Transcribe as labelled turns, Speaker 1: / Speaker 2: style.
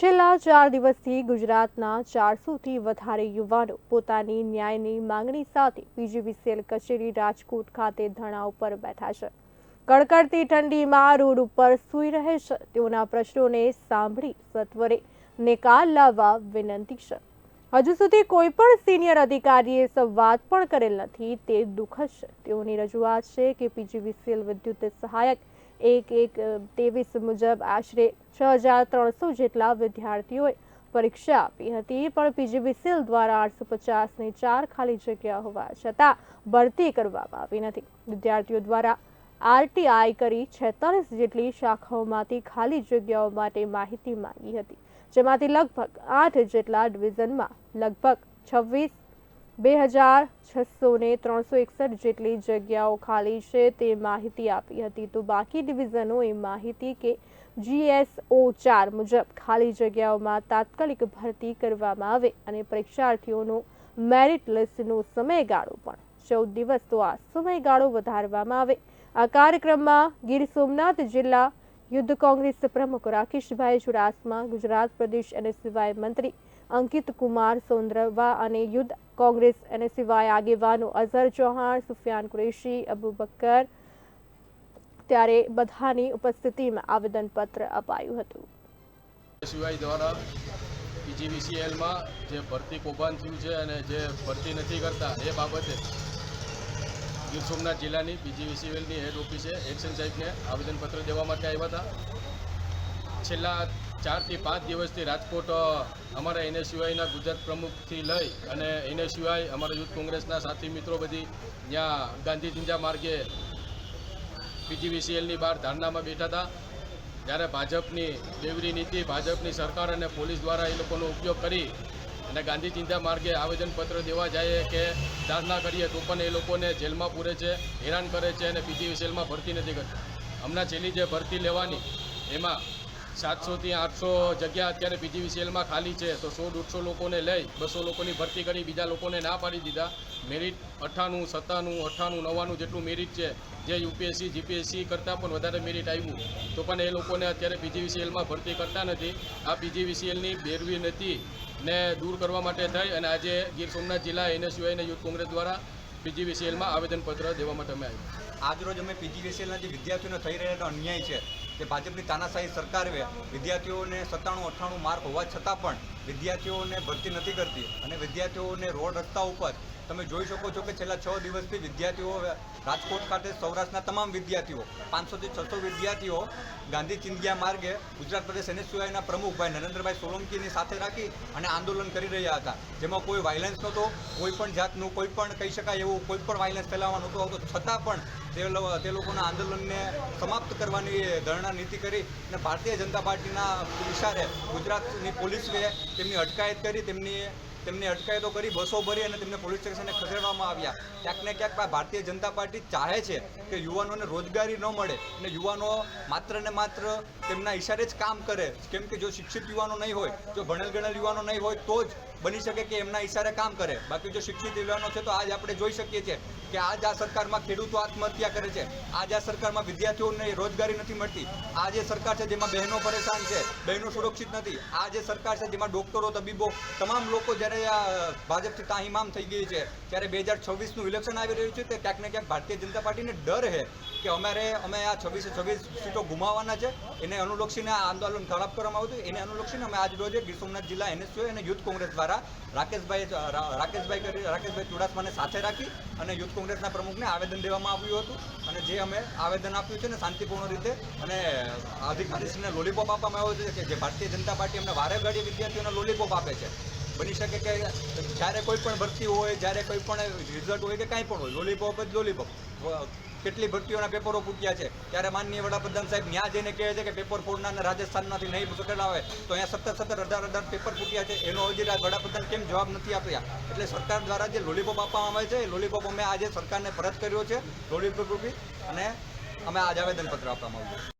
Speaker 1: છેલ્લા ચાર દિવસથી ગુજરાતના ચારસોથી વધારે યુવાનો પોતાની ન્યાયની માંગણી સાથે પીજીવીસીએલ કચેરી રાજકોટ ખાતે ધરણા ઉપર બેઠા છે. કડકડતી ઠંડીમાં રોડ ઉપર સૂઈ રહે છે. તેઓના પ્રશ્નોને સાંભળી સત્વરે નિકાલ લાવવા વિનંતી છે. હજુ સુધી કોઈ પણ સિનિયર અધિકારીએ સંવાદ પણ કરેલ નથી. તે દુઃખદ છે. તેઓની રજૂઆત છે કે પીજીવીસીએલ વિદ્યુત સહાયક એક એક ત્રેવીસ મુજબ આશરે છ હજાર ત્રણસો જેટલા વિદ્યાર્થીઓએ પરીક્ષા આપી હતી. પણ પીજીવીસીએલ દ્વારા આઠસો પચાસની ચાર ખાલી જગ્યા હોવા છતાં ભરતી કરવામાં આવી નથી. વિદ્યાર્થીઓ દ્વારા આરટીઆઈ કરી છેતાલીસ જેટલી શાખાઓમાંથી ખાલી જગ્યાઓ માટે માહિતી માંગી હતી. જેમાંથી લગભગ આઠ જેટલા ડિવિઝનમાં લગભગ છવ્વીસ બે હજાર છસો ને ત્રણસો એકસઠ જેટલી જગ્યાઓ ખાલી છે તે માહિતી આપી હતી. તો બાકી ડિવિઝનોએ માહિતી કે જીએસઓ ચાર મુજબ ખાલી જગ્યાઓમાં તાત્કાલિક ભરતી કરવામાં આવે અને પરીક્ષાર્થીઓનો મેરિટ લિસ્ટનો સમયગાળો પણ ચૌદ દિવસ. તો આ સમયગાળો વધારવામાં આવે. આ કાર્યક્રમમાં ગીર સોમનાથ જિલ્લા યુદ્ધ કોંગ્રેસ પ્રમુખ રાકેશભાઈ ચુડાસમા, ગુજરાત પ્રદેશ અને સિવાય મંત્રી અંકિત કુમાર, સોંદરવા અને યુદ્ધ કોંગ્રેસ અને સિવાય આગેવાનો અઝહર ચૌહાણ, સુફિયાન કુરેશી, અબુબકર ત્યારે બધાની ઉપસ્થિતિમાં આવેદનપત્ર અપાયું હતું.
Speaker 2: સિવાય દ્વારા પીજીવીસીએલમાં જે ભરતી કૌભાંડ થયું છે અને જે ભરતી નથી કરતા એ બાબતે ગીર સોમનાથ જિલ્લાની પીજીવીસીએલની હેડ ઓફિસે એક્શન સાહેબને આવેદનપત્ર દેવા માટે આવ્યા હતા. છેલ્લા ચારથી પાંચ દિવસથી રાજકોટ અમારા એને સિવાયના ગુજરાત પ્રમુખથી લઈ અને એને સિવાય અમારા યુથ કોંગ્રેસના સાથી મિત્રો બધી ત્યાં ગાંધી ચિંજા માર્ગે પીજીવીસીએલની બહાર ધારણામાં બેઠા હતા. જ્યારે ભાજપની દેવરી નીતિ, ભાજપની સરકાર અને પોલીસ દ્વારા એ લોકોનો ઉપયોગ કરી અને ગાંધી ચિંતા માર્ગે આવેદનપત્ર દેવા જાય કે ધારણા કરીએ તો પણ એ લોકોને જેલમાં પૂરે છે, હેરાન કરે છે અને પીજીવીસીએલમાં ભરતી નથી કરતા. હમણાં છેલ્લી જે ભરતી લેવાની, એમાં સાતસોથી આઠસો જગ્યા અત્યારે પીજીવીસીએલમાં ખાલી છે. તો સો દોઢસો લોકોને લઈ, બસો લોકોની ભરતી કરી, બીજા લોકોને ના પાડી દીધા. મેરિટ અઠ્ઠાણું સત્તાણું અઠ્ઠાણું નવ્વાણું જેટલું મેરિટ છે. જે યુપીએસસી, જીપીએસસી કરતાં પણ વધારે મેરિટ આવ્યું તો પણ એ લોકોને અત્યારે પીજીવીસીએલમાં ભરતી કરતા નથી. આ પીજીવીસીએલની બેરવી નથી ને દૂર કરવા માટે થઈ અને આજે ગીર સોમનાથ જિલ્લા એનએસયુઆઈ અને યુથ કોંગ્રેસ દ્વારા પીજીવીસીએલમાં આવેદનપત્ર દેવા માટે અમે આવ્યા.
Speaker 3: આજરોજ અમે પીજીવીસીએલના જે વિદ્યાર્થીઓને થઈ રહેલો અન્યાય છે કે ભાજપની તાનાશાહી સરકારે વિદ્યાર્થીઓને સત્તાણું અઠ્ઠાણું માર્ક હોવા છતાં પણ વિદ્યાર્થીઓને ભરતી નથી કરતી અને વિદ્યાર્થીઓને રોડ રસ્તા ઉપર તમે જોઈ શકો છો કે છેલ્લા છ દિવસથી વિદ્યાર્થીઓ રાજકોટ ખાતે સૌરાષ્ટ્રના તમામ વિદ્યાર્થીઓ, પાંચસોથી છસો વિદ્યાર્થીઓ ગાંધી ચિંદિયા માર્ગે ગુજરાત પ્રદેશ એનએસયુઆઈના પ્રમુખભાઈ નરેન્દ્રભાઈ સોલંકીની સાથે રાખી અને આંદોલન કરી રહ્યા હતા. જેમાં કોઈ વાયલન્સ નહોતો, કોઈ પણ જાતનું કોઈ પણ કહી શકાય એવું કોઈ પણ વાયલન્સ ફેલાવવા નહોતો આવતું. છતાં પણ તે લોકોના આંદોલનને સમાપ્ત કરવાની ધરણા નીતિ કરી અને ભારતીય જનતા પાર્ટીના ઇશારે ગુજરાતની પોલીસે તેમની અટકાયત કરી, તેમની તેમની અટકાયતો કરી, બસો ભરી અને તેમને પોલીસ સ્ટેશને ખસેડવામાં આવ્યા. ક્યાંક ને ક્યાંક ભારતીય જનતા પાર્ટી ચાહે છે કે યુવાનોને રોજગારી ન મળે અને યુવાનો માત્ર ને માત્ર તેમના ઇશારે જ કામ કરે. કેમ કે જો શિક્ષિત યુવાનો નહીં હોય, જો ભણેલ ગણેલ યુવાનો નહીં હોય, તો જ બની શકે કે એમના ઇશારે કામ કરે. બાકી જો શિક્ષિત યુવાનો છે તો આજ આપણે જોઈ શકીએ છીએ કે આજ આ સરકારમાં ખેડૂતો આત્મહત્યા કરે છે. આજ આ સરકારમાં વિદ્યાર્થીઓને રોજગારી નથી મળતી. આ જે સરકાર છે જેમાં બહેનો પરેશાન છે, બહેનો સુરક્ષિત નથી. આ જે સરકાર છે જેમાં ડોક્ટરો, તબીબો, તમામ લોકો જ્યારે આ ભાજપથી તાહીમામ થઈ ગઈ છે, ત્યારે બે હજાર છવ્વીસનું ઇલેક્શન આવી રહ્યું છે, તે ક્યાંક ને ક્યાંક ભારતીય જનતા પાર્ટીને ડર છે કે અમારે, અમે આ છવ્વીસે છવ્વીસ સીટો ગુમાવવાના છે, એને અનુલક્ષીને આ આંદોલન ખરાબ કરવામાં આવ્યું હતું એને અનુલક્ષીને અમે આજ રોજે ગીર સોમનાથ જિલ્લા એનએસયુ અને યુથ કોંગ્રેસ દ્વારા રાકેશભાઈ રા- રાકેશભાઈ કરી, રાકેશભાઈ ચુડાસમાને સાથે રાખી અને યુથ કોંગ્રેસના પ્રમુખને આવેદન દેવામાં આવ્યું હતું. અને જે અમે આવેદન આપ્યું છે ને શાંતિપૂર્ણ રીતે અને અધિકારીશ્રીને લોલીપોપ આપવામાં આવ્યો છે કે જે ભારતીય જનતા પાર્ટી અમને વારે ઘડી વિદ્યાર્થીઓને લોલીપોપ આપે છે. બની શકે કે જ્યારે કોઈ પણ ભરતી હોય, જ્યારે કોઈ પણ રિઝલ્ટ હોય કે કાંઈ પણ હોય, લોલીપોપ જ લોલીપોપ. કેટલી ભરતીઓના પેપરો ફૂટ્યા છે? ત્યારે માનનીય વડાપ્રધાન સાહેબ ન્યા જઈને કહે છે કે પેપર ફોડનારને રાજસ્થાનમાંથી નહીં પકડાવે તો અહીંયા સત્તર સત્તર અઢાર અઢાર પેપર ફૂટ્યા છે. એનો હજી વડાપ્રધાન કેમ જવાબ નથી આપ્યા? એટલે સરકાર દ્વારા જે લોલીપોપ આપવામાં આવે છે, એ લોલીપોપ અમે આજે સરકારને પરત કર્યો છે લોલીપોપ અને અમે આજે આવેદનપત્ર આપવામાં આવ્યું